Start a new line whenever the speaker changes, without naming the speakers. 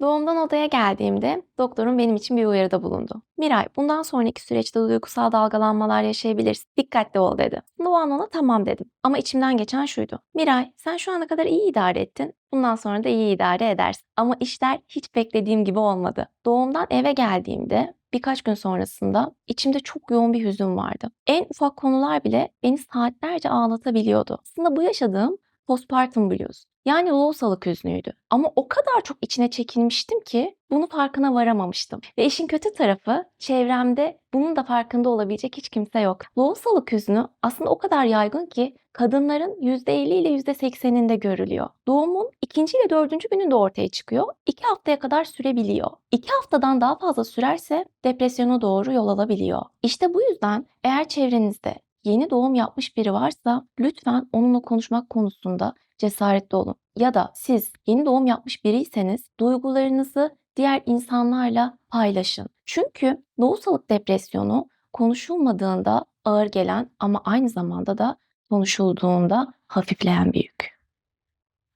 Doğumdan odaya geldiğimde doktorum benim için bir uyarıda bulundu. Miray, bundan sonraki süreçte duygusal dalgalanmalar yaşayabilirsin. Dikkatli ol dedi. O an ona tamam dedim. Ama içimden geçen şuydu. Miray, sen şu ana kadar iyi idare ettin. Bundan sonra da iyi idare edersin. Ama işler hiç beklediğim gibi olmadı. Doğumdan eve geldiğimde birkaç gün sonrasında içimde çok yoğun bir hüzün vardı. En ufak konular bile beni saatlerce ağlatabiliyordu. Aslında bu yaşadığım postpartum blues. Yani lohusalık hüznüydü. Ama o kadar çok içine çekilmiştim ki bunun farkına varamamıştım. Ve işin kötü tarafı çevremde bunun da farkında olabilecek hiç kimse yok. Lohusalık hüznü aslında o kadar yaygın ki kadınların %50 ile %80'inde görülüyor. Doğumun ikinci ile dördüncü gününde ortaya çıkıyor. İki haftaya kadar sürebiliyor. İki haftadan daha fazla sürerse depresyona doğru yol alabiliyor. İşte bu yüzden eğer çevrenizde yeni doğum yapmış biri varsa lütfen onunla konuşmak konusunda cesaretli olun. Ya da siz yeni doğum yapmış biriyseniz duygularınızı diğer insanlarla paylaşın. Çünkü doğusalık depresyonu konuşulmadığında ağır gelen ama aynı zamanda da konuşulduğunda hafifleyen bir yük.